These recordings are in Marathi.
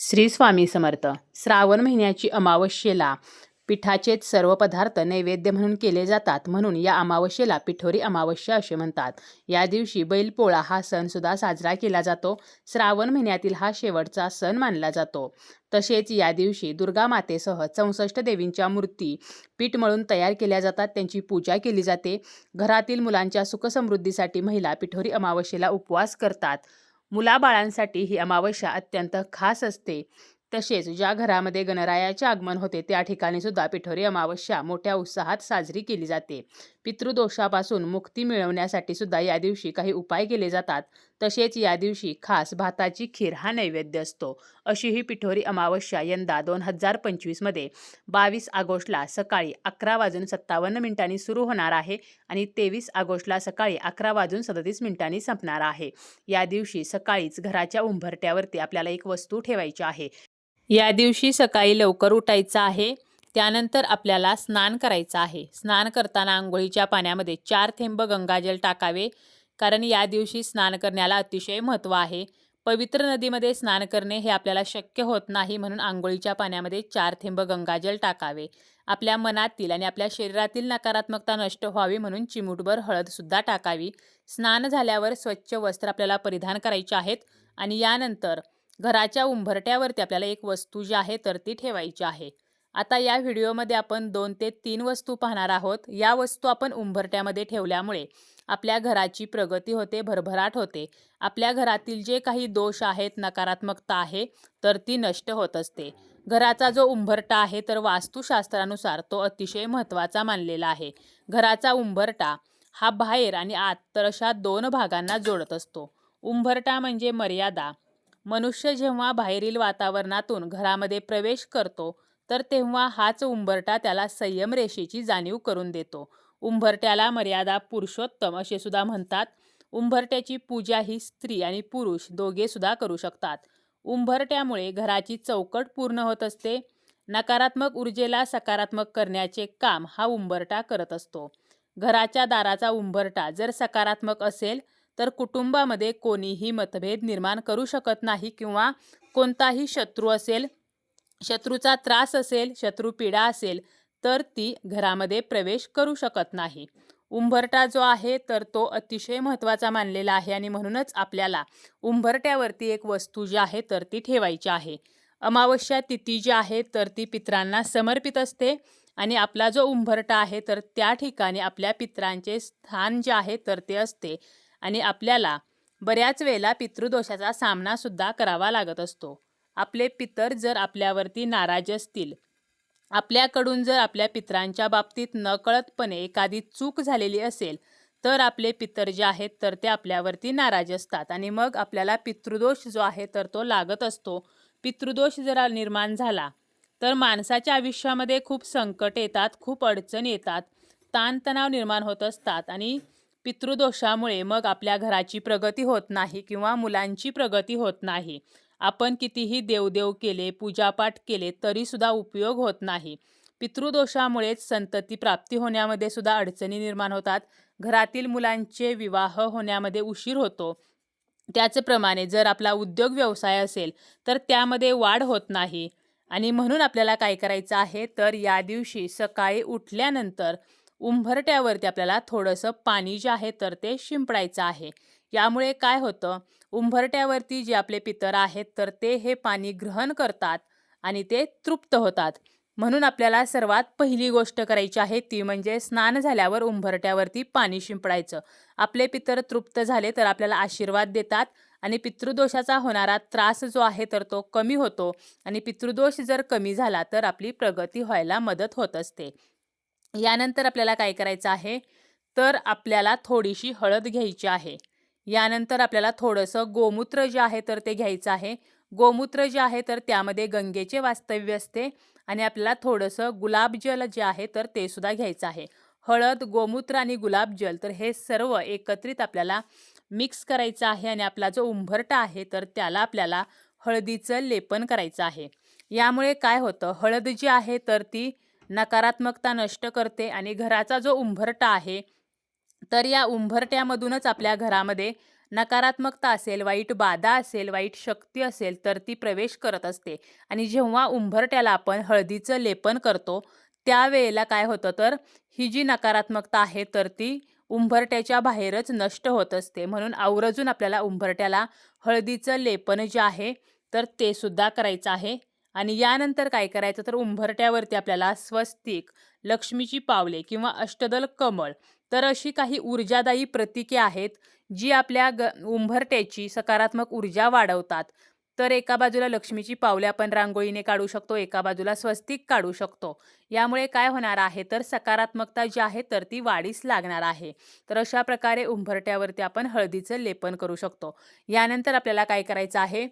श्री स्वामी समर्थ. श्रावण महिन्याची अमावस्येला पिठाचेच सर्व पदार्थ नैवेद्य म्हणून केले जातात. म्हणून या अमावस्येला पिठोरी अमावस्या असे म्हणतात. या दिवशी बैलपोळा हा सणसुद्धा साजरा केला जातो. श्रावण महिन्यातील हा शेवटचा सण मानला जातो. तसेच या दिवशी दुर्गा मातेसह चौसष्ट देवींच्या मूर्ती पीठ मळून तयार केल्या जातात. त्यांची पूजा केली जाते. घरातील मुलांच्या सुखसमृद्धीसाठी महिला पिठोरी अमावस्येला उपवास करतात. मुलाबाळांसाठी ही अमावस्या अत्यंत खास असते. तसेच ज्या घरामध्ये गणरायाचे आगमन होते त्या ठिकाणी सुद्धा पिठोरी अमावस्या मोठ्या उत्साहात साजरी केली जाते. पितृदोषापासून मुक्ती मिळवण्यासाठी सुद्धा या दिवशी काही उपाय केले जातात. तसेच या दिवशी खास भाताची खीर हा नैवेद्य असतो. अशी ही पिठोरी अमावस्या यंदा दोन हजार पंचवीसमध्ये बावीस ऑगस्टला सकाळी अकरा वाजून सत्तावन्न मिनिटांनी सुरू होणार आहे आणि तेवीस ऑगस्टला सकाळी अकरा वाजून सदतीस मिनिटांनी संपणार आहे. या दिवशी सकाळीच घराच्या उंभरट्यावरती आपल्याला एक वस्तू ठेवायची आहे. या दिवशी सकाळी लवकर उठायचं आहे. त्यानंतर आपल्याला स्नान करायचं आहे. स्नान करताना आंघोळीच्या पाण्यामध्ये चार थेंब गंगाजल टाकावे कारण या दिवशी स्नान करण्याला अतिशय महत्त्व आहे. पवित्र नदीमध्ये स्नान करणे हे आपल्याला शक्य होत नाही म्हणून आंघोळीच्या पाण्यामध्ये चार थेंब गंगाजल टाकावे. आपल्या मनातील आणि आपल्या शरीरातील नकारात्मकता नष्ट व्हावी म्हणून चिमूटभर हळदसुद्धा टाकावी. स्नान झाल्यावर स्वच्छ वस्त्र आपल्याला परिधान करायचे आहेत आणि यानंतर घराच्या उंबरट्यावरती आपल्याला एक वस्तू जी आहे तर ती ठेवायची आहे. आता या व्हिडिओमध्ये आपण दोन ते तीन वस्तू पाहणार आहोत. या वस्तू आपण उंबरट्यामध्ये ठेवल्यामुळे आपल्या घराची प्रगती होते भरभराट होते. आपल्या घरातील जे काही दोष आहेत नकारात्मकता आहे तर ती नष्ट होत असते. घराचा जो उंबरटा आहे तर वास्तुशास्त्रानुसार तो अतिशय महत्त्वाचा मानलेला आहे. घराचा उंबरटा हा बाहेर आणि आत तर अशा दोन भागांना जोडत असतो. उंबरटा म्हणजे मर्यादा. मनुष्य जेव्हा बाहेरील वातावरणातून घरामध्ये प्रवेश करतो तर तेव्हा हाच उंबरटा त्याला संयम रेषेची जाणीव करून देतो. उंबरट्याला मर्यादा पुरुषोत्तम असे सुद्धा म्हणतात. उंबरट्याची पूजा ही स्त्री आणि पुरुष दोघे सुद्धा करू शकतात. उंबरट्यामुळे घराची चौकट पूर्ण होत असते. नकारात्मक ऊर्जेला सकारात्मक करण्याचे काम हा उंबरटा करत असतो. घराच्या दाराचा उंबरटा जर सकारात्मक असेल तर कुटुंबामध्ये कोणीही मतभेद निर्माण करू शकत नाही किंवा कोणताही शत्रू असेल शत्रूचा त्रास असेल शत्रू पीडा असेल तर ती घरामध्ये प्रवेश करू शकत नाही. उंबरटा जो आहे तर तो अतिशय महत्त्वाचा मानलेला आहे आणि म्हणूनच आपल्याला उंबरट्यावरती एक वस्तू जी आहे तर ती ठेवायची आहे. अमावस्या तिथी जी आहे तर ती पित्रांना समर्पित असते आणि आपला जो उंबरटा आहे तर त्या ठिकाणी आपल्या पित्रांचे स्थान जे आहे तर ते असते आणि आपल्याला बऱ्याच वेळेला पितृदोषाचा सामनासुद्धा करावा लागत असतो. आपले पितर जर आपल्यावरती नाराज असतील. आपल्याकडून जर आपल्या पितरांच्या बाबतीत नकळतपणे एखादी चूक झालेली असेल तर आपले पितर जे आहेत तर ते आपल्यावरती नाराज असतात. आणि मग आपल्याला पितृदोष जो आहे तर तो लागत असतो. पितृदोष जर निर्माण झाला तर माणसाच्या आयुष्यामध्ये खूप संकट येतात खूप अडचण येतात ताणतणाव निर्माण होत असतात. आणि पितृदोषामुळे मग आपल्या घराची प्रगती होत नाही किंवा मुलांची प्रगती होत नाही. आपण कितीही देवदेव केले पूजापाठ केले तरीसुद्धा उपयोग होत नाही. पितृदोषामुळेच संतती प्राप्ती होण्यामध्ये सुद्धा अडचणी निर्माण होतात. घरातील मुलांचे विवाह होण्यामध्ये उशीर होतो. त्याचप्रमाणे जर आपला उद्योग व्यवसाय असेल तर त्यामध्ये वाढ होत नाही. आणि म्हणून आपल्याला काय करायचं आहे तर या दिवशी सकाळी उठल्यानंतर उंबरट्यावरती आपल्याला थोडंसं पाणी जे आहे तर ते शिंपडायचं आहे. यामुळे काय होतं? उंबरट्यावरती जे आपले पितर आहेत तर ते हे पाणी ग्रहण करतात आणि ते तृप्त होतात. म्हणून आपल्याला सर्वात पहिली गोष्ट करायची आहे ती म्हणजे स्नान झाल्यावर उंबरट्यावरती पाणी शिंपडायचं. आपले पितर तृप्त झाले तर आपल्याला आशीर्वाद देतात आणि पितृदोषाचा होणारा त्रास जो आहे तर तो कमी होतो. आणि पितृदोष जर कमी झाला तर आपली प्रगती व्हायला मदत होत असते. यानंतर आपल्याला काय करायचं आहे? तर आपल्याला थोडीशी हळद घ्यायची आहे. यानंतर आपल्याला थोडंसं गोमूत्र जे आहे तर ते घ्यायचं आहे. गोमूत्र जे आहे तर त्यामध्ये गंगेचे वास्तव्य असते आणि आपल्याला थोडंसं गुलाबजल जे आहे तर ते सुद्धा घ्यायचं आहे. हळद गोमूत्र आणि गुलाबजल तर हे सर्व एकत्रित आपल्याला मिक्स करायचं आहे आणि आपला जो उंबरटा आहे तर त्याला आपल्याला हळदीचं लेपन करायचं आहे. यामुळे काय होतं? हळद जी आहे तर ती नकारात्मकता नष्ट करते आणि घराचा जो उंबरटा आहे तर या उंबरट्यामधूनच आपल्या घरामध्ये नकारात्मकता असेल वाईट बाधा असेल वाईट शक्ती असेल तर ती प्रवेश करत असते. आणि जेव्हा उंबरट्याला आपण हळदीचं लेपन करतो त्यावेळेला काय होतं तर ही जी नकारात्मकता आहे तर ती उंबरट्याच्या बाहेरच नष्ट होत असते. म्हणून आवर्जून आपल्याला उंबरट्याला हळदीचं लेपन जे आहे तर ते सुद्धा करायचं आहे. आणि यानंतर काय करायचं तर उंबरट्यावरती आपल्याला स्वस्तिक लक्ष्मीची पावले किंवा अष्टदल कमळ तर अशी काही ऊर्जादायी प्रतीके आहेत जी आपल्या ग उंभरट्याची सकारात्मक ऊर्जा वाढवतात. तर एका बाजूला लक्ष्मीची पावले आपण रांगोळीने काढू शकतो एका बाजूला स्वस्तिक काढू शकतो. यामुळे काय होणार आहे? तर सकारात्मकता जी आहे तर ती वाढीस लागणार आहे. तर अशा प्रकारे उंभरट्यावरती आपण हळदीचं लेपन करू शकतो. यानंतर आपल्याला काय करायचं आहे?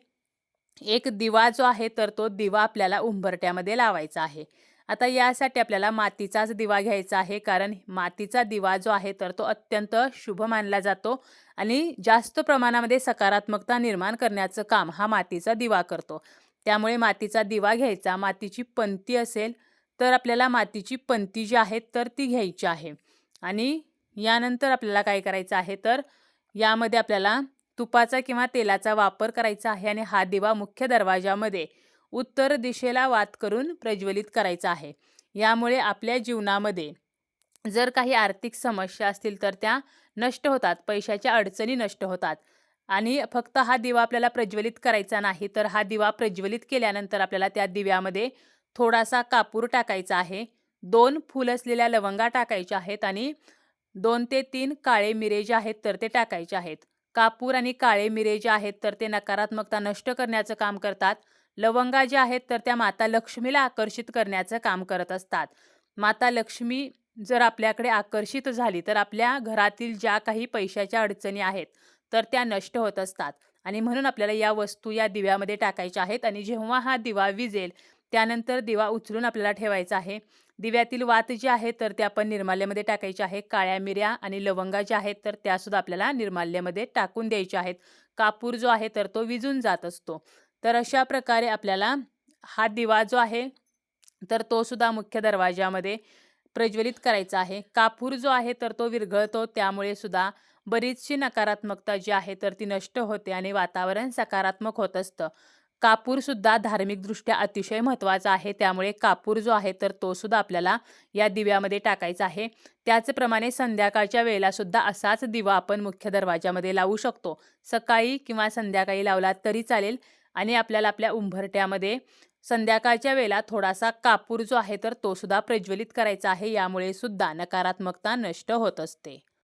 एक दिवा जो आहे तर तो दिवा आपल्याला उंबरट्यामध्ये लावायचा आहे. आता यासाठी आपल्याला मातीचाच दिवा घ्यायचा आहे कारण मातीचा दिवा जो आहे तर तो अत्यंत शुभ मानला जातो आणि जास्त प्रमाणामध्ये सकारात्मकता निर्माण करण्याचं काम हा मातीचा दिवा करतो. त्यामुळे मातीचा दिवा घ्यायचा मातीची पंती असेल तर आपल्याला मातीची पंती जी आहे तर ती घ्यायची आहे. आणि यानंतर आपल्याला काय करायचं आहे तर यामध्ये आपल्याला तुपाचा किंवा तेलाचा वापर करायचा आहे आणि हा दिवा मुख्य दरवाजामध्ये उत्तर दिशेला वात करून प्रज्वलित करायचा आहे. यामुळे आपल्या जीवनामध्ये जर काही आर्थिक समस्या असतील तर त्या नष्ट होतात पैशाच्या अडचणी नष्ट होतात. आणि फक्त हा दिवा आपल्याला प्रज्वलित करायचा नाही तर हा दिवा प्रज्वलित केल्यानंतर आपल्याला त्या दिव्यामध्ये थोडासा कापूर टाकायचा आहे. दोन फूल असलेल्या लवंगा टाकायच्या आहेत आणि दोन ते तीन काळे मिरे जे आहेत तर ते टाकायचे आहेत. कापूर आणि काळे मिरे जे आहेत तर ते नकारात्मकता नष्ट करण्याचं काम करतात. लवंगा ज्या आहेत तर त्या माता लक्ष्मीला आकर्षित करण्याचं काम करत असतात. माता लक्ष्मी जर आपल्याकडे आकर्षित झाली तर आपल्या घरातील ज्या काही पैशाच्या अडचणी आहेत तर त्या नष्ट होत असतात. आणि म्हणून आपल्याला या वस्तू या दिव्यामध्ये टाकायच्या आहेत आणि जेव्हा हा दिवा विजेल त्यानंतर दिवा उचलून आपल्याला ठेवायचा आहे. दिव्यातील वात जी आहे तर ते आपण निर्माल्यामध्ये टाकायचे आहे. काळ्या मिऱ्या आणि लवंगा ज्या आहेत तर त्यासुद्धा आपल्याला निर्माल्यामध्ये टाकून द्यायच्या आहेत. कापूर जो आहे तर तो विजून जात असतो. तर अशा प्रकारे आपल्याला हा दिवा जो आहे तर तो सुद्धा मुख्य दरवाजामध्ये प्रज्वलित करायचा आहे. कापूर जो आहे तर तो विरघळतो. त्यामुळे सुद्धा बरीचशी नकारात्मकता जी आहे तर ती नष्ट होते आणि वातावरण सकारात्मक होत असतं. कापूरसुद्धा धार्मिकदृष्ट्या अतिशय महत्त्वाचा आहे. त्यामुळे कापूर जो आहे तर तो सुद्धा आपल्याला या दिव्यामध्ये टाकायचा आहे. त्याचप्रमाणे संध्याकाळच्या वेळेला सुद्धा असाच दिवा आपण मुख्य दरवाजामध्ये लावू शकतो. सकाळी किंवा संध्याकाळी लावला तरी चालेल. आणि आपल्याला आपल्या उंबरट्यामध्ये संध्याकाळच्या वेळेला थोडासा कापूर जो आहे तर तो सुद्धा प्रज्वलित करायचा आहे. यामुळे सुद्धा नकारात्मकता नष्ट होत असते.